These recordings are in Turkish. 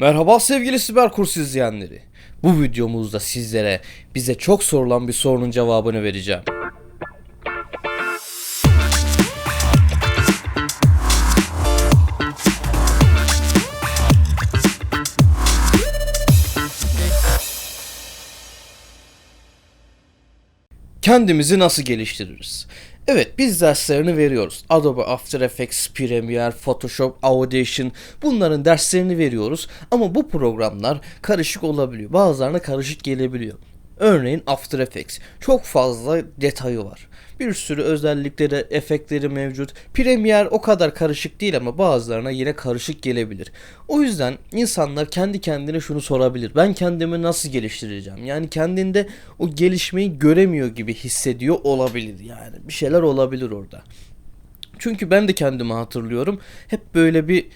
Merhaba sevgili siber kurs izleyenleri. Bu videomuzda sizlere bize çok sorulan bir sorunun cevabını vereceğim. Kendimizi nasıl geliştiririz? Evet biz derslerini veriyoruz. Adobe After Effects, Premiere, Photoshop, Audition bunların derslerini veriyoruz. Ama bu programlar karışık olabiliyor. Bazılarına karışık gelebiliyor. Örneğin After Effects çok fazla detayı var. Bir sürü özellikleri, efektleri mevcut. Premiere o kadar karışık değil ama bazılarına yine karışık gelebilir. O yüzden insanlar kendi kendine şunu sorabilir. Ben kendimi nasıl geliştireceğim? Yani kendinde o gelişmeyi göremiyor gibi hissediyor olabilir yani. Bir şeyler olabilir orada. Çünkü ben de kendimi hatırlıyorum. Hep böyle bir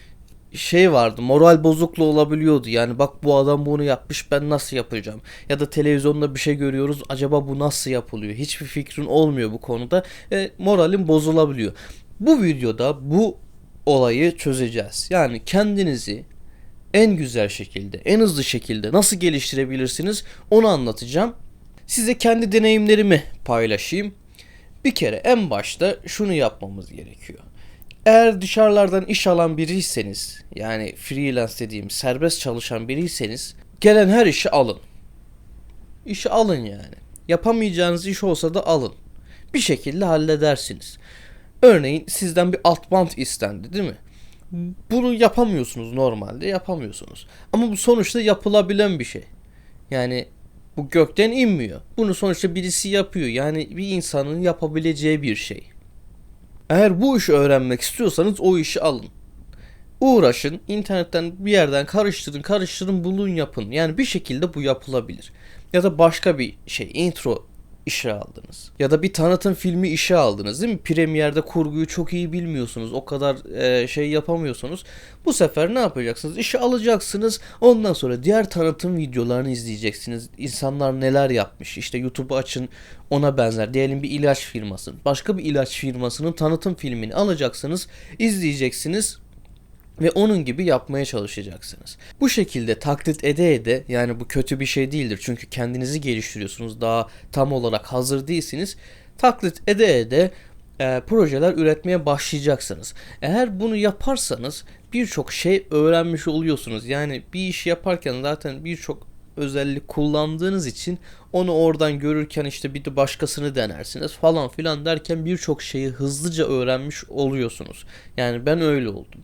şey vardı. Moral bozukluğu olabiliyordu. Yani bak bu adam bunu yapmış ben nasıl yapacağım? Ya da televizyonda bir şey görüyoruz. Acaba bu nasıl yapılıyor? Hiçbir fikrin olmuyor bu konuda. E, moralin bozulabiliyor. Bu videoda bu olayı çözeceğiz. Yani kendinizi en güzel şekilde, en hızlı şekilde nasıl geliştirebilirsiniz onu anlatacağım. Size kendi deneyimlerimi paylaşayım. Bir kere en başta şunu yapmamız gerekiyor. Eğer dışarılardan iş alan biriyseniz yani freelance dediğim serbest çalışan biriyseniz gelen her işi alın. İşi alın yani. Yapamayacağınız iş olsa da alın. Bir şekilde halledersiniz. Örneğin sizden bir alt bant istendi değil mi? Bunu yapamıyorsunuz normalde yapamıyorsunuz. Ama bu sonuçta yapılabilen bir şey. Yani bu gökten inmiyor. Bunu sonuçta birisi yapıyor. Yani bir insanın yapabileceği bir şey. Eğer bu işi öğrenmek istiyorsanız o işi alın. Uğraşın, internetten bir yerden karıştırın, karıştırın, bulun, yapın. Yani bir şekilde bu yapılabilir. Ya da başka bir şey, intro işe aldınız. Ya da bir tanıtım filmi işe aldınız değil mi? Premier'de kurguyu çok iyi bilmiyorsunuz. O kadar e, şey yapamıyorsunuz. Bu sefer ne yapacaksınız? İşe alacaksınız. Ondan sonra diğer tanıtım videolarını izleyeceksiniz. İnsanlar neler yapmış. İşte YouTube'u açın ona benzer. Diyelim bir ilaç firmasının. Başka bir ilaç firmasının tanıtım filmini alacaksınız. izleyeceksiniz ve onun gibi yapmaya çalışacaksınız. Bu şekilde taklit ede ede yani bu kötü bir şey değildir çünkü kendinizi geliştiriyorsunuz daha tam olarak hazır değilsiniz. Taklit ede ede e, projeler üretmeye başlayacaksınız. Eğer bunu yaparsanız birçok şey öğrenmiş oluyorsunuz. Yani bir iş yaparken zaten birçok özellik kullandığınız için onu oradan görürken işte bir de başkasını denersiniz falan filan derken birçok şeyi hızlıca öğrenmiş oluyorsunuz. Yani ben öyle oldum.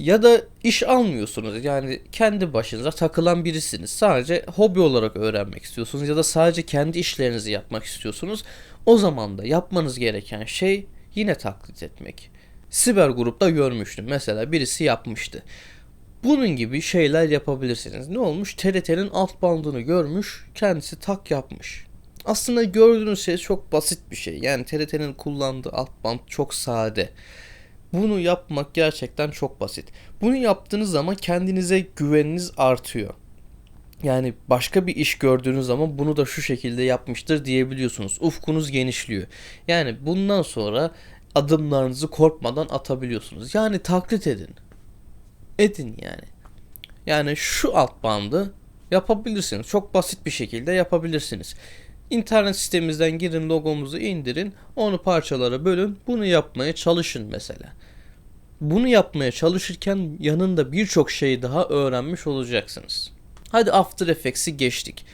Ya da iş almıyorsunuz yani kendi başınıza takılan birisiniz. Sadece hobi olarak öğrenmek istiyorsunuz ya da sadece kendi işlerinizi yapmak istiyorsunuz. O zaman da yapmanız gereken şey yine taklit etmek. Siber grupta görmüştüm. Mesela birisi yapmıştı. Bunun gibi şeyler yapabilirsiniz. Ne olmuş? TRT'nin alt bandını görmüş, kendisi tak yapmış. Aslında gördüğünüz şey çok basit bir şey. Yani TRT'nin kullandığı alt band çok sade. Bunu yapmak gerçekten çok basit. Bunu yaptığınız zaman kendinize güveniniz artıyor. Yani başka bir iş gördüğünüz zaman bunu da şu şekilde yapmıştır diyebiliyorsunuz. Ufkunuz genişliyor. Yani bundan sonra adımlarınızı korkmadan atabiliyorsunuz. Yani taklit edin. Edin yani. Yani şu alt bandı yapabilirsiniz. Çok basit bir şekilde yapabilirsiniz. İnternet sitemizden girin logomuzu indirin. Onu parçalara bölün. Bunu yapmaya çalışın mesela. Bunu yapmaya çalışırken yanında birçok şey daha öğrenmiş olacaksınız. Hadi After Effects'i geçtik.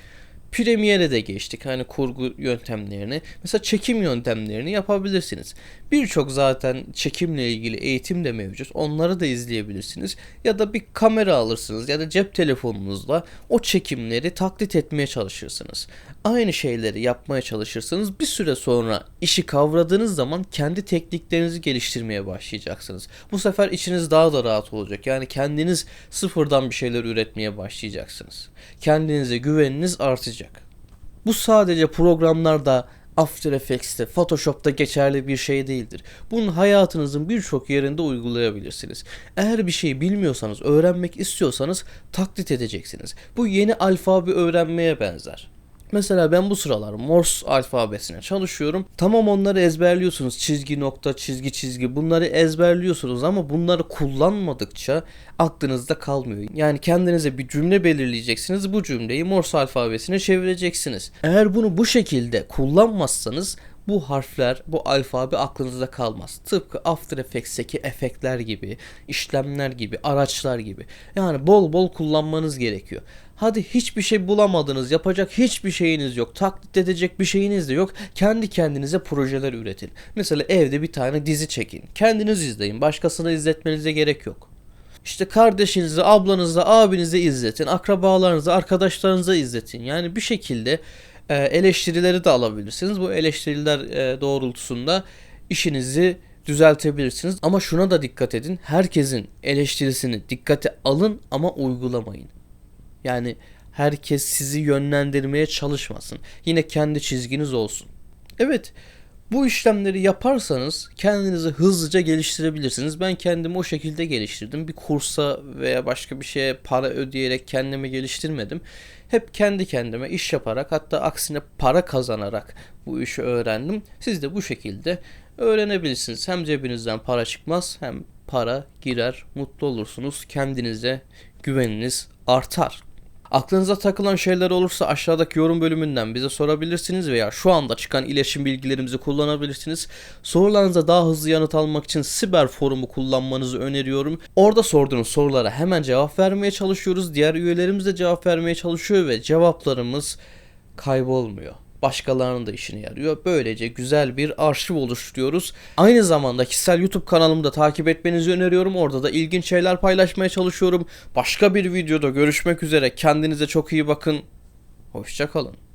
Premiere'e de geçtik hani kurgu yöntemlerini. Mesela çekim yöntemlerini yapabilirsiniz. Birçok zaten çekimle ilgili eğitim de mevcut. Onları da izleyebilirsiniz. Ya da bir kamera alırsınız ya da cep telefonunuzla o çekimleri taklit etmeye çalışırsınız. Aynı şeyleri yapmaya çalışırsınız. Bir süre sonra işi kavradığınız zaman kendi tekniklerinizi geliştirmeye başlayacaksınız. Bu sefer içiniz daha da rahat olacak. Yani kendiniz sıfırdan bir şeyler üretmeye başlayacaksınız. Kendinize güveniniz artacak. Bu sadece programlarda After Effects'te, Photoshop'ta geçerli bir şey değildir. Bunu hayatınızın birçok yerinde uygulayabilirsiniz. Eğer bir şeyi bilmiyorsanız, öğrenmek istiyorsanız taklit edeceksiniz. Bu yeni alfabe öğrenmeye benzer. Mesela ben bu sıralar Morse alfabesine çalışıyorum. Tamam onları ezberliyorsunuz. Çizgi nokta, çizgi çizgi bunları ezberliyorsunuz ama bunları kullanmadıkça aklınızda kalmıyor. Yani kendinize bir cümle belirleyeceksiniz. Bu cümleyi Morse alfabesine çevireceksiniz. Eğer bunu bu şekilde kullanmazsanız bu harfler, bu alfabe aklınızda kalmaz. Tıpkı After Effects'teki efektler gibi, işlemler gibi, araçlar gibi. Yani bol bol kullanmanız gerekiyor. Hadi hiçbir şey bulamadınız, yapacak hiçbir şeyiniz yok, taklit edecek bir şeyiniz de yok. Kendi kendinize projeler üretin. Mesela evde bir tane dizi çekin. Kendiniz izleyin, başkasına izletmenize gerek yok. İşte kardeşinizi, ablanızı, abinizi izletin, akrabalarınızı, arkadaşlarınıza izletin. Yani bir şekilde eleştirileri de alabilirsiniz. Bu eleştiriler e, doğrultusunda işinizi düzeltebilirsiniz. Ama şuna da dikkat edin. Herkesin eleştirisini dikkate alın ama uygulamayın. Yani herkes sizi yönlendirmeye çalışmasın. Yine kendi çizginiz olsun. Evet, bu işlemleri yaparsanız kendinizi hızlıca geliştirebilirsiniz. Ben kendimi o şekilde geliştirdim. Bir kursa veya başka bir şeye para ödeyerek kendimi geliştirmedim. Hep kendi kendime iş yaparak hatta aksine para kazanarak bu işi öğrendim. Siz de bu şekilde öğrenebilirsiniz. Hem cebinizden para çıkmaz hem para girer. Mutlu olursunuz. Kendinize güveniniz artar. Aklınıza takılan şeyler olursa aşağıdaki yorum bölümünden bize sorabilirsiniz veya şu anda çıkan iletişim bilgilerimizi kullanabilirsiniz. Sorularınıza daha hızlı yanıt almak için Siber Forum'u kullanmanızı öneriyorum. Orada sorduğunuz sorulara hemen cevap vermeye çalışıyoruz. Diğer üyelerimiz de cevap vermeye çalışıyor ve cevaplarımız kaybolmuyor. Başkalarının da işine yarıyor. Böylece güzel bir arşiv oluşturuyoruz. Aynı zamanda kişisel YouTube kanalımı da takip etmenizi öneriyorum. Orada da ilginç şeyler paylaşmaya çalışıyorum. Başka bir videoda görüşmek üzere. Kendinize çok iyi bakın. Hoşçakalın.